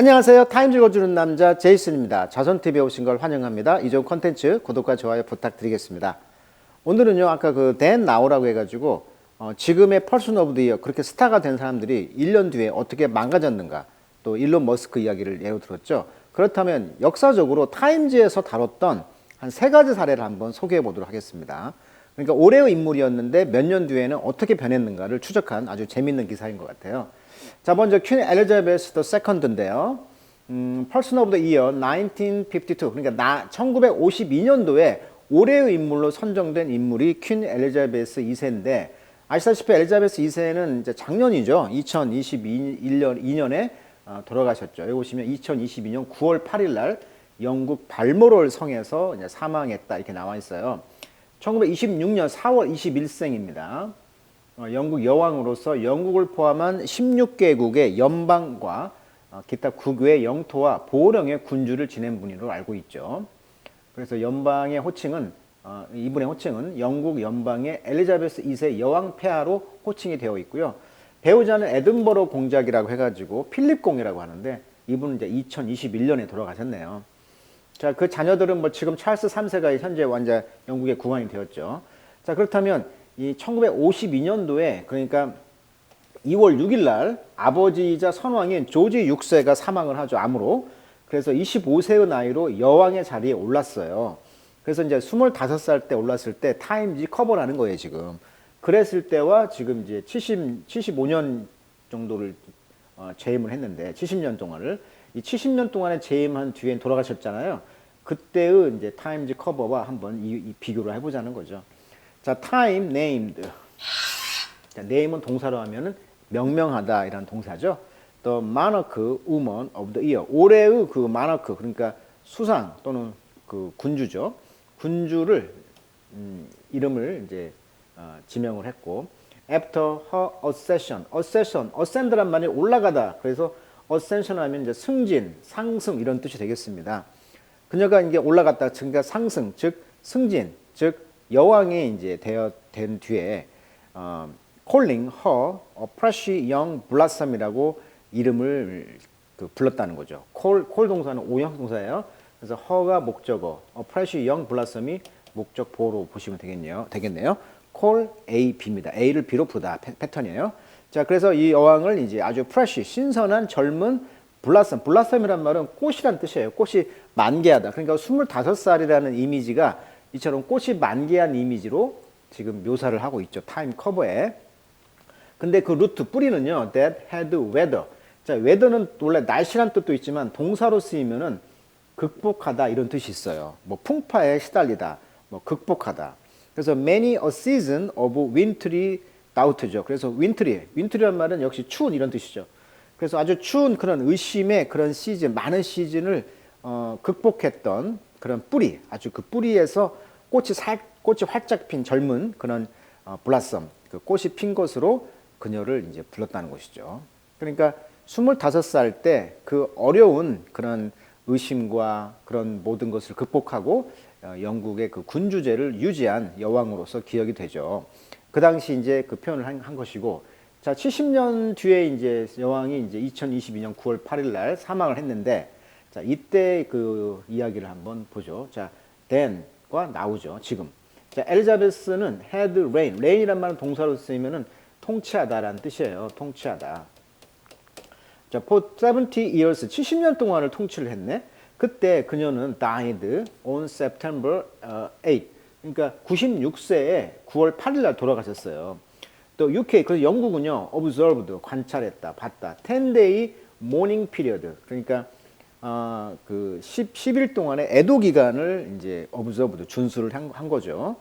안녕하세요. 타임즈 읽어주는 남자 제이슨입니다. 자선TV에 오신 걸 환영합니다. 이종 컨텐츠 구독과 좋아요 부탁드리겠습니다. 오늘은요, 아까 그 댄 나오라고 해가지고, 어, 지금의 펄슨 오브 더 이어 그렇게 스타가 된 사람들이 1년 뒤에 어떻게 망가졌는가, 또 일론 머스크 이야기를 예로 들었죠. 그렇다면 역사적으로 타임즈에서 다뤘던 한 세 가지 사례를 한번 소개해 보도록 하겠습니다. 그러니까 올해의 인물이었는데 몇 년 뒤에는 어떻게 변했는가를 추적한 아주 재밌는 기사인 것 같아요. 자, 먼저 퀸 엘리자베스 더 세컨드인데요. 음, Person of the Year 1952. 그러니까 나 1952년도에 올해의 인물로 선정된 인물이 퀸 엘리자베스 2세인데 아시다시피 엘리자베스 2세는 이제 작년이죠. 2021년 2년에 어, 돌아가셨죠. 여기 보시면 2022년 9월 8일 날 영국 발모롤 성에서 사망했다 이렇게 나와 있어요. 1926년 4월 21생입니다. 어, 영국 여왕으로서 영국을 포함한 16개국의 연방과 어, 기타 국외 영토와 보령의 군주를 지낸 분으로 알고 있죠. 그래서 연방의 호칭은 어, 이분의 호칭은 영국 연방의 엘리자베스 2세 여왕 폐하로 호칭이 되어 있고요. 배우자는 에든버러 공작이라고 해가지고 필립공이라고 하는데 이분은 이제 2021년에 돌아가셨네요. 자, 그 자녀들은 뭐 지금 찰스 3세가 현재 완자 영국의 국왕이 되었죠. 자, 그렇다면 이 1952년도에 그러니까 2월 6일 날 아버지이자 선왕인 조지 6세가 사망을 하죠. 암으로. 그래서 25세의 나이로 여왕의 자리에 올랐어요. 그래서 이제 25살 때 올랐을 때 타임지 커버를 하는 거예요, 지금. 그랬을 때와 지금 이제 70, 75년 정도를 어, 재임을 했는데 70년 동안을 이 70년 동안에 재임한 뒤에 돌아가셨잖아요. 그때의 이제 타임즈 커버와 한번 이, 이 비교를 해보자는 거죠. 자, time named. 자, name은 동사로 하면은 명명하다 이런 동사죠. The monarch woman of the year. 올해의 그 monarch 그러니까 수상 또는 그 군주죠. 군주를 음, 이름을 이제 어, 지명을 했고 after her accession, accession, ascend란 말이 올라가다. 그래서 ascension 하면 이제 승진, 상승 이런 뜻이 되겠습니다. 그녀가 이제 올라갔다, 그러니까 상승, 즉 승진, 즉 여왕이 이제 되어 된 뒤에 어, calling her a precious young blossom이라고 이름을 그 불렀다는 거죠. call, call 동사는 오형 동사예요. 그래서 her가 목적어, a precious young blossom이 목적 보로 보시면 되겠네요. 되겠네요. call A, B입니다. A를 B로 부르다 패, 패턴이에요. 자, 그래서 이 여왕을 이제 아주 프레쉬, 신선한 젊은 블라썸, 블라썸이란 말은 꽃이란 뜻이에요. 꽃이 만개하다. 그러니까 25살이라는 이미지가 이처럼 꽃이 만개한 이미지로 지금 묘사를 하고 있죠. 타임 커버에. 근데 그 루트 뿌리는요. that had weather. 자, weather는 원래 날씨란 뜻도 있지만 동사로 쓰이면은 극복하다 이런 뜻이 있어요. 뭐 풍파에 시달리다, 뭐 극복하다. 그래서 many a season of wintry doubt죠. 그래서 wintry, wintry란 말은 역시 추운 이런 뜻이죠. 그래서 아주 추운 그런 의심의 그런 시즌, 많은 시즌을 어, 극복했던 그런 뿌리, 아주 그 뿌리에서 꽃이 살, 꽃이 활짝 핀 젊은 그런 어, 블라썸, 그 꽃이 핀 것으로 그녀를 이제 불렀다는 것이죠. 그러니까 25살 때 그 어려운 그런 의심과 그런 모든 것을 극복하고 어, 영국의 그 군주제를 유지한 여왕으로서 기억이 되죠. 그 당시 이제 그 표현을 한, 한 것이고, 자 70년 뒤에 이제 여왕이 이제 2022년 9월 8일 날 사망을 했는데, 자 이때 그 이야기를 한번 보죠. 자 댄과 나오죠. 지금. 자 엘리자베스는 had reign, reign이란 말은 동사로 쓰이면은 통치하다라는 뜻이에요. 통치하다. 자, for 70 years, 70년 동안을 통치를 했네. 그때 그녀는 died on September 8. 그러니까 96세에 9월 8일 날 돌아가셨어요. 또 UK, 그래서 영국은요, observed, 관찰했다, 봤다. 10day mourning period. 그러니까 어, 그 10, 10일 동안의 애도 기간을 이제 observed, 준수를 한, 한 거죠.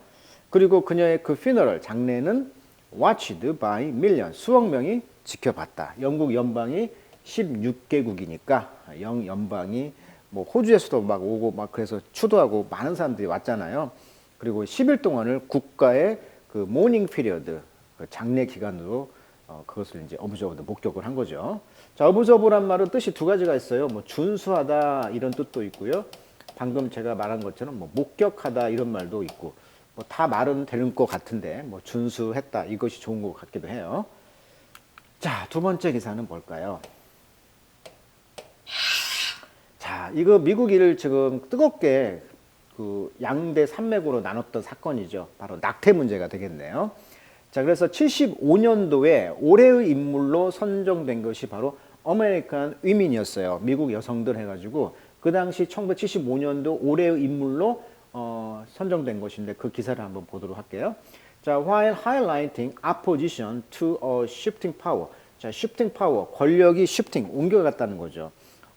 그리고 그녀의 그 funeral, 장례는 watched by million, 수억 명이 지켜봤다. 영국 연방이 16개국이니까 영 연방이 뭐 호주에서도 막 오고 막 그래서 추도하고 많은 사람들이 왔잖아요. 그리고 10일 동안을 국가의 그 모닝 피리어드 그 장례 기간으로 어, 그것을 이제 어브저브도 목격을 한 거죠. 자, 어브저브란 말은 뜻이 두 가지가 있어요. 뭐 준수하다 이런 뜻도 있고요. 방금 제가 말한 것처럼 뭐 목격하다 이런 말도 있고 뭐 다 말은 되는 것 같은데 뭐 준수했다 이것이 좋은 것 같기도 해요. 자, 두 번째 기사는 뭘까요? 자, 이거 미국을 지금 뜨겁게 그 양대 산맥으로 나눴던 사건이죠. 바로 낙태 문제가 되겠네요. 자, 그래서 75년도에 올해의 인물로 선정된 것이 바로 아메리칸 위민이었어요. 미국 여성들 해가지고 그 당시 1975년도 올해의 인물로 어, 선정된 것인데 그 기사를 한번 보도록 할게요. 자, while highlighting opposition to a shifting power. 자, shifting power, 권력이 shifting, 옮겨갔다는 거죠.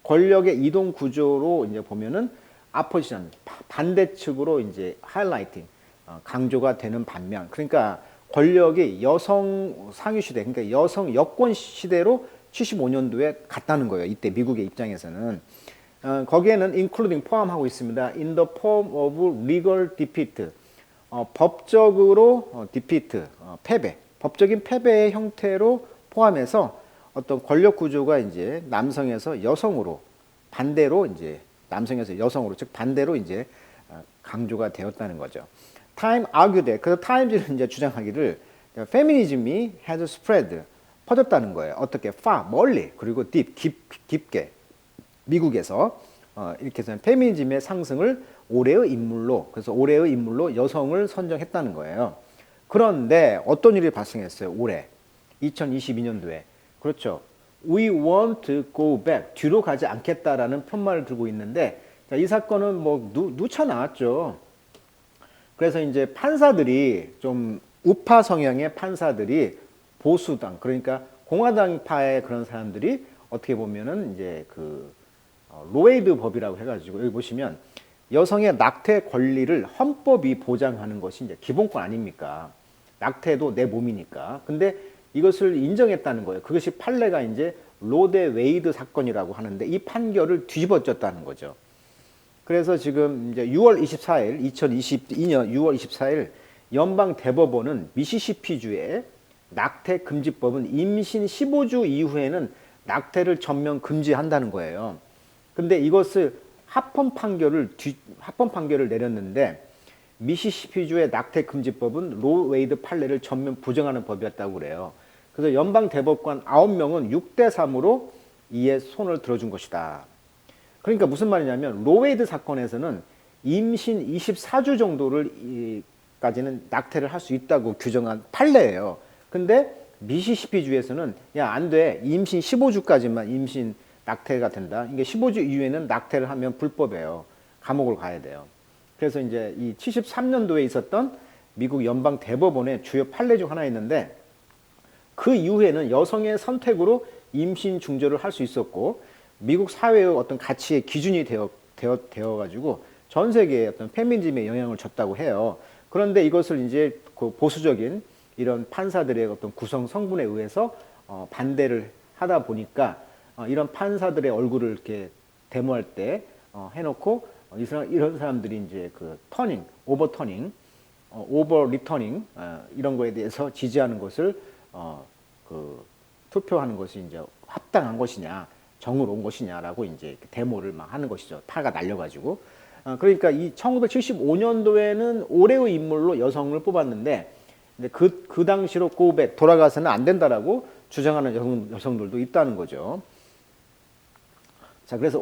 권력의 이동 구조로 이제 보면은 opposition, 반대측으로 이제 highlighting, 어, 강조가 되는 반면, 그러니까 권력이 여성 상위 시대, 그러니까 여성 여권 시대로 75년도에 갔다는 거예요. 이때 미국의 입장에서는. 어, 거기에는 including 포함하고 있습니다. in the form of legal defeat. 어, 법적으로 어, defeat, 어, 패배, 법적인 패배의 형태로 포함해서 어떤 권력 구조가 이제 남성에서 여성으로 반대로 이제 남성에서 여성으로 즉 반대로 이제 어, 강조가 되었다는 거죠. Time argued. 그래서 타임즈는 이제 주장하기를 페미니즘이 has spread 퍼졌다는 거예요. 어떻게 far 멀리 그리고 deep 깊, 깊게 미국에서 어, 이렇게 해서 페미니즘의 상승을 올해의 인물로 그래서 올해의 인물로 여성을 선정했다는 거예요. 그런데 어떤 일이 발생했어요? 올해 2022년도에 그렇죠. We want to go back 뒤로 가지 않겠다라는 편말을 들고 있는데 자, 이 사건은 뭐 누, 누차 나왔죠. 그래서 이제 판사들이 좀 우파 성향의 판사들이 보수당 그러니까 공화당파의 그런 사람들이 어떻게 보면은 이제 그 어, 로웨이드 법이라고 해가지고 여기 보시면 여성의 낙태 권리를 헌법이 보장하는 것이 이제 기본권 아닙니까? 낙태도 내 몸이니까. 근데 이것을 인정했다는 거예요. 그것이 판례가 이제 로데 웨이드 사건이라고 하는데 이 판결을 뒤집어졌다는 거죠. 그래서 지금 이제 6월 24일, 2022년 6월 24일 연방 대법원은 미시시피주의 낙태 금지법은 임신 15주 이후에는 낙태를 전면 금지한다는 거예요. 근데 이것을 합헌 판결을 뒤, 합헌 판결을 내렸는데 미시시피주의 낙태 금지법은 로 웨이드 판례를 전면 부정하는 법이었다고 그래요. 그래서 연방 대법관 9명은 6대 3으로 이에 손을 들어준 것이다. 그러니까 무슨 말이냐면 로웨이드 사건에서는 임신 24주 정도를 이, 까지는 낙태를 할 수 있다고 규정한 판례예요. 근데 미시시피 주에서는 야 안 돼. 임신 15주까지만 임신 낙태가 된다. 이게 15주 이후에는 낙태를 하면 불법이에요. 감옥을 가야 돼요. 그래서 이제 이 73년도에 있었던 미국 연방 대법원의 주요 판례 중 하나 있는데 그 이후에는 여성의 선택으로 임신 중절을 할 수 있었고 미국 사회의 어떤 가치의 기준이 되어 되어 되어 가지고 전 세계에 어떤 페미니즘에 영향을 줬다고 해요. 그런데 이것을 이제 그 보수적인 이런 판사들의 어떤 구성 성분에 의해서 어, 반대를 하다 보니까 어, 이런 판사들의 얼굴을 이렇게 데모할 때 어, 해놓고 어, 이 사람, 이런 사람들이 이제 그 터닝, 오버 터닝, 어, 오버 리터닝 어, 이런 거에 대해서 지지하는 것을 어, 그 투표하는 것이 이제 합당한 것이냐, 정의로운 것이냐라고 이제 데모를 막 하는 것이죠. 파가 날려가지고. 어, 그러니까 이 1975년도에는 올해의 인물로 여성을 뽑았는데 근데 그, 그 당시로 고백 돌아가서는 안 된다라고 주장하는 여성, 여성들도 있다는 거죠. 자, 그래서